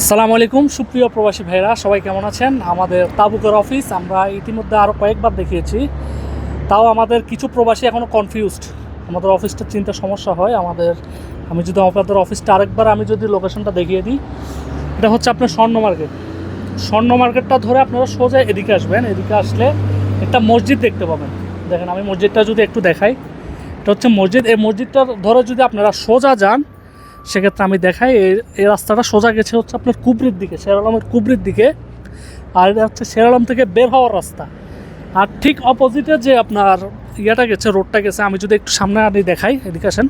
আসসালামু আলাইকুম, সুপ্রিয় প্রবাসী ভাইরা সবাই কেমন আছেন? আমাদের তাবুকের অফিস, আমরা ইতিমধ্যে আরও কয়েকবার দেখিয়েছি। তাও আমাদের কিছু প্রবাসী এখনও কনফিউজড আমাদের অফিসটা চিন্তা সমস্যা হয়। আমাদের, আমি যদি আপনাদের অফিসটা আরেকবার, আমি যদি লোকেশনটা দেখিয়ে দিই, এটা হচ্ছে আপনার স্বর্ণ মার্কেট। স্বর্ণ মার্কেটটা ধরে আপনারা সোজা এদিকে আসবেন। এদিকে আসলে একটা মসজিদ দেখতে পাবেন। দেখেন, আমি মসজিদটা যদি একটু দেখাই, এটা হচ্ছে মসজিদ। এই মসজিদটা ধরে যদি আপনারা সোজা যান সেক্ষেত্রে আমি দেখাই, এই রাস্তাটা সোজা গেছে হচ্ছে আপনার কুবরির দিকে, শেরালমের কুবরির দিকে। আর এটা হচ্ছে শেরালম থেকে বের হওয়ার রাস্তা। আর ঠিক অপোজিটে যে আপনার ইয়েটা গেছে রোডটা গেছে, আমি যদি একটু সামনে আনি দেখাই, এদিকে আসেন।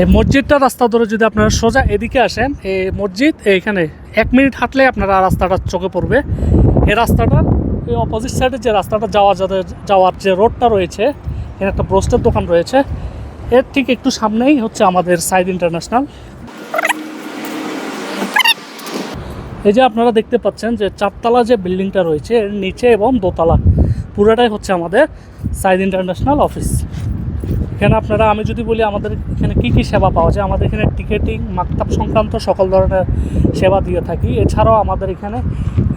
এই মসজিদটা রাস্তা ধরে যদি আপনারা সোজা এদিকে আসেন, এই মসজিদ এইখানে এক মিনিট হাঁটলে আপনারা রাস্তাটা চোখে পড়বে। এই রাস্তাটা অপোজিট সাইডে যে রাস্তাটা যাওয়া যাতে যাওয়ার যে রোডটা রয়েছে, এখানে একটা ব্রোস্টের দোকান রয়েছে। এর ঠিক একটু সামনেই হচ্ছে আমাদের সাইড ইন্টারন্যাশনাল এই যে আপনারা দেখতে পাচ্ছেন যে চারতলা যে বিল্ডিংটা রয়েছে, এর নিচে এবং দোতলা, পুরোটাই হচ্ছে আমাদের সাইড ইন্টারন্যাশনাল অফিস এখানে আপনারা, আমি যদি বলি আমাদের এখানে কী কী সেবা পাওয়া যায়, আমাদের এখানে টিকেটিং, মাকতাব সংক্রান্ত সকল ধরনের সেবা দিয়ে থাকি। এছাড়াও আমাদের এখানে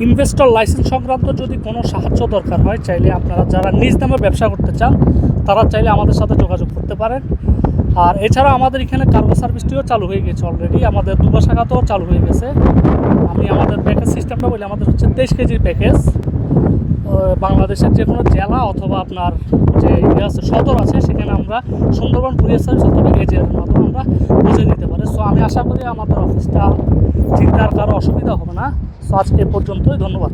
ইনভেস্টর লাইসেন্স সংক্রান্ত যদি কোনো সাহায্য দরকার হয়, চাইলে আপনারা যারা নিজ নামে ব্যবসা করতে চান, তারা চাইলে আমাদের সাথে যোগাযোগ করতে পারেন। আর এছাড়া আমাদের এখানে কার্গো সার্ভিসটিও চালু হয়ে গেছে অলরেডি আমাদের দুবা শাখাতেও চালু হয়ে গেছে। আমি আমাদের প্যাকেজ সিস্টেমটা বলি, আমাদের হচ্ছে তেইশ কেজির প্যাকেজ বাংলাদেশের যে কোনো জেলা অথবা আপনার যে ইয়ে আছে, সদর আছে আমরা সুন্দরবন কুরিয়ার সার্ভিস অথবা এজেন্টের মাধ্যমে আমরা বুঝে নিতে পারি। সো আমি আশা করি আমাদের অফিসটা চিন্তার কারও অসুবিধা হবে না। সো আজকে পর্যন্তই, ধন্যবাদ।